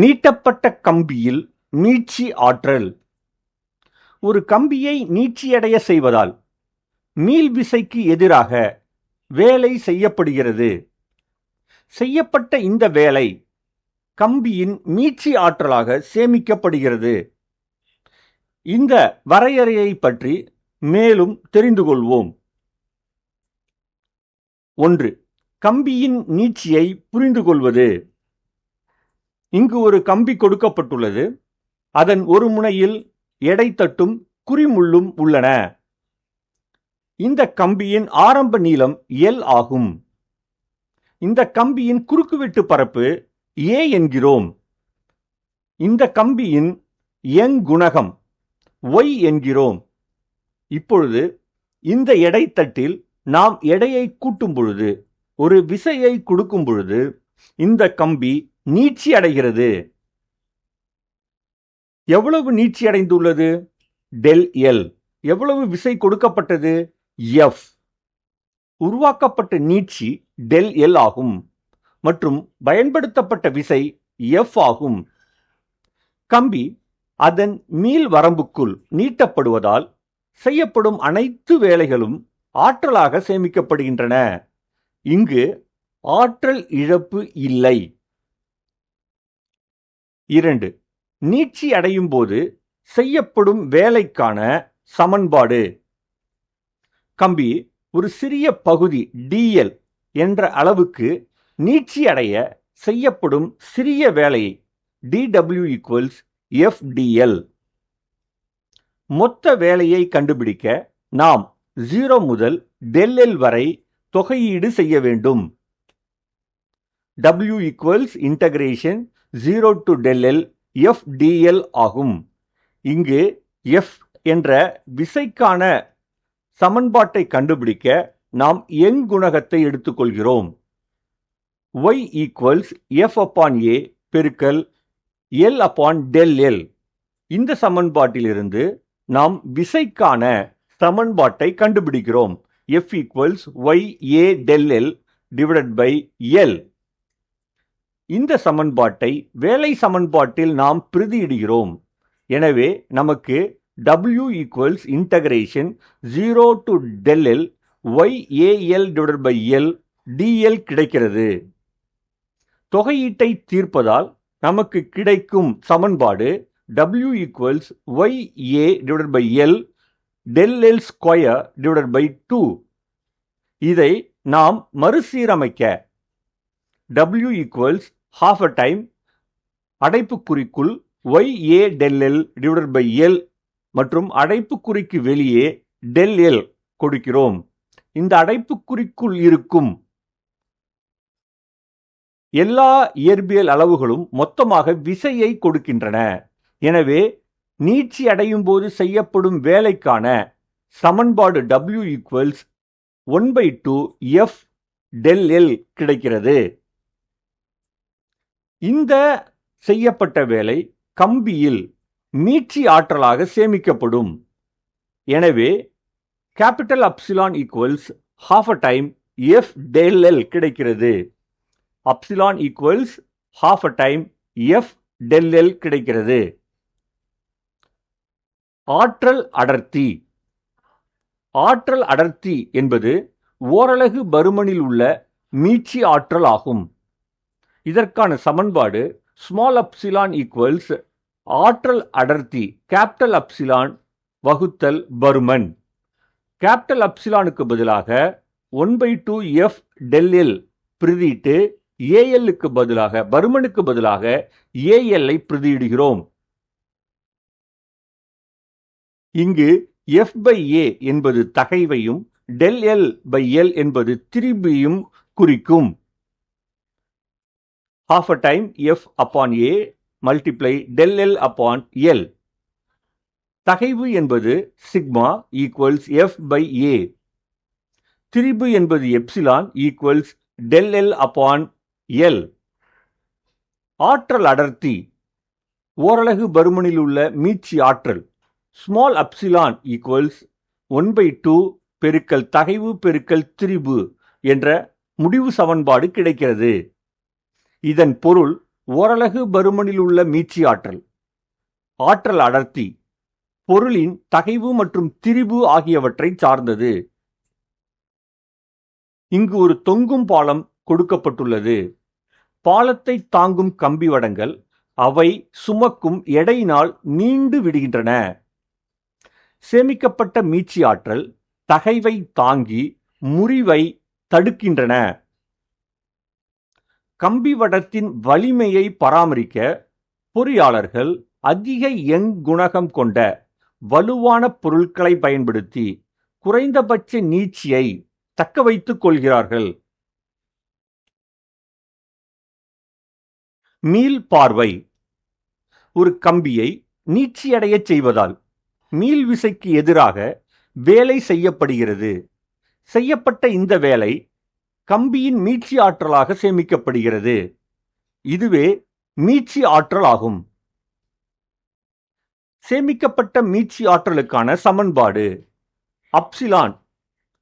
நீட்டப்பட்ட கம்பியில் மீட்சி ஆற்றல். ஒரு கம்பியை நீட்சியடைய செய்வதால் மீள்விசைக்கு எதிராக வேலை செய்யப்படுகிறது. செய்யப்பட்ட இந்த வேலை கம்பியின் மீட்சி ஆற்றலாக சேமிக்கப்படுகிறது. இந்த வரையறையை பற்றி மேலும் தெரிந்து கொள்வோம். ஒன்று கம்பியின் நீட்சியை புரிந்து கொள்வது இங்கு ஒரு கம்பி கொடுக்கப்பட்டுள்ளது. அதன் ஒரு முனையில் எடை தட்டும் குறிமுள்ளும் உள்ளன. இந்த கம்பியின் ஆரம்ப நீளம் எல் ஆகும். இந்த கம்பியின் குறுக்குவெட்டு பரப்பு ஏ என்கிறோம். இந்த கம்பியின் எங் குணகம் ஒய் என்கிறோம். இப்பொழுது இந்த எடைத்தட்டில் நாம் எடையை கூட்டும் பொழுது ஒரு விசையை கொடுக்கும் பொழுது இந்த கம்பி நீட்சி அடைகிறது. எவ்வளவு நீட்சி அடைந்துள்ளது? Del L. எவ்வளவு விசை கொடுக்கப்பட்டது? எஃப். உருவாக்கப்பட்ட நீட்சி டெல் எல் ஆகும். மற்றும் பயன்படுத்தப்பட்ட விசை எஃப் ஆகும். கம்பி அதன் மீள் வரம்புக்குள் நீட்டப்படுவதால் செய்யப்படும் அனைத்து வேலைகளும் ஆற்றலாக சேமிக்கப்படுகின்றன. இங்கு ஆற்றல் இழப்பு இல்லை. இரண்டு. நீட்சி அடையும் போது செய்யப்படும் வேலைக்கான சமன்பாடு. கம்பி ஒரு சிறிய பகுதி டிஎல் என்ற அளவுக்கு நீட்சி அடைய செய்யப்படும் சிறிய வேலையை டிடபிள்யூ ஈக்குவல்ஸ் எஃப்டிஎல் மொத்த வேலையை கண்டுபிடிக்க நாம் ஜீரோ முதல் டெல் எல் வரை தொகையீடு செய்ய வேண்டும். W equals integration zero to del L ஆகும். இங்கு எஃப் என்ற விசைக்கான சமன்பாட்டை கண்டுபிடிக்க நாம் எங் குணகத்தை எடுத்துக்கொள்கிறோம். Y equals F upon A பெருக்கல் எல் அப்பான் டெல் எல் இந்த சமன்பாட்டிலிருந்து நாம் விசைக்கான சமன்பாட்டை கண்டுபிடிக்கிறோம். F equals Y A del L divided by L இந்த சமன்பாட்டை வேலை சமன்பாட்டில் நாம் பிரதியிடுகிறோம். எனவே நமக்கு W equals integration zero to del Y A L Y by L D L கிடைக்கிறது. தொகையீட்டை தீர்ப்பதால் நமக்கு கிடைக்கும் சமன்பாடு W equals Y A divided by L del L square divided by two இதை நாம் மறுசீரமைக்க W equals half a time அடைப்புக்குறிக்குள் Y A del L divided by L மற்றும் அடைப்புக்குறிக்கு வெளியே டெல் எல் கொடுக்கிறோம். இந்த அடைப்புக்குறிக்குள் இருக்கும் எல்லா இயற்பியல் அளவுகளும் மொத்தமாக விசையை கொடுக்கின்றன. எனவே நீட்சி அடையும் போது செய்யப்படும் வேலைக்கான சமன்பாடு W equals one by two F del L கிடைக்கிறது. இந்த செய்யப்பட்ட வேலை கம்பியில் மீட்சி ஆற்றலாக சேமிக்கப்படும். எனவே capital epsilon equals half a time F del L கிடைக்கிறது. Epsilon equals half a time F del L கிடைக்கிறது. ஆற்றல் அடர்த்தி. ஆற்றல் அடர்த்தி என்பது ஓரலகு பருமனில் உள்ள மீட்சி ஆற்றல் ஆகும் இதற்கான சமன்பாடு ஸ்மால் அப்சிலான் ஈக்குவல்ஸ் ஆற்றல் அடர்த்தி கேபிட்டல் அப்சிலான் வகுத்தல் பருமன். கேபிட்டல் அப்சிலானுக்கு பதிலாக one by two F del L ஏஎல்லுக்கு பதிலாக பருமனுக்கு பதிலாக ஏஎல்ஐ பிரதியிடுகிறோம். இங்கு எஃப் பை ஏ என்பது தகைவையும் டெல் எல் பை எல் என்பது திரிபியும் குறிக்கும். Half a time f upon a multiply del L upon L. தகைவு என்பது sigma equals F by A திரிபு என்பது epsilon equals del L upon L ஆற்றல் அடர்த்தி ஓரலகு பருமனில் உள்ள மீட்சி ஆற்றல் small epsilon equals one by two பெருக்கல் தகைவு பெருக்கல் திரிபு என்ற முடிவு சமன்பாடு கிடைக்கிறது. இதன் பொருள் ஓரலகு பருமனில் உள்ள மீட்சி ஆற்றல் ஆற்றல் அடர்த்தி பொருளின் தகைவு மற்றும் திரிபு ஆகியவற்றை சார்ந்தது. இங்கு ஒரு தொங்கும் பாலம் கொடுக்கப்பட்டுள்ளது. பாலத்தை தாங்கும் கம்பி வடங்கள் அவை சுமக்கும் எடையினால் நீண்டு விடுகின்றன. சேமிக்கப்பட்ட மீட்சி ஆற்றல் தகைவை தாங்கி முறிவை தடுக்கின்றன. கம்பி வடத்தின் வலிமையை பராமரிக்க பொறியாளர்கள் அதிக எங் குணகம் கொண்ட வலுவான பொருட்களை பயன்படுத்தி குறைந்தபட்ச நீட்சியை தக்க வைத்துக் கொள்கிறார்கள். மீள் பார்வை. ஒரு கம்பியை நீட்சியடையச் செய்வதால் மீள் விசைக்கு எதிராக வேலை செய்யப்படுகிறது. செய்யப்பட்ட இந்த வேலை கம்பியின் மீட்சி ஆற்றலாக சேமிக்கப்படுகிறது. இதுவே மீட்சி ஆற்றல் ஆகும். சேமிக்கப்பட்ட மீட்சி ஆற்றலுக்கான சமன்பாடு. Epsilon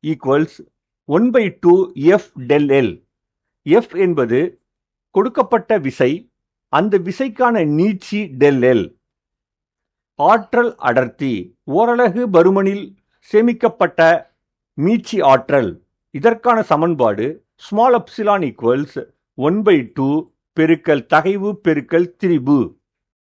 equals one by two F del L. F என்பது கொடுக்கப்பட்ட விசை அந்த விசைக்கான நீட்சி டெல் எல். ஆற்றல் அடர்த்தி ஓரலகு பருமனில் சேமிக்கப்பட்ட மீட்சி ஆற்றல். இதற்கான சமன்பாடு small epsilon equals one by two பெருக்கல் தகைவு பெருக்கல் திரிபு.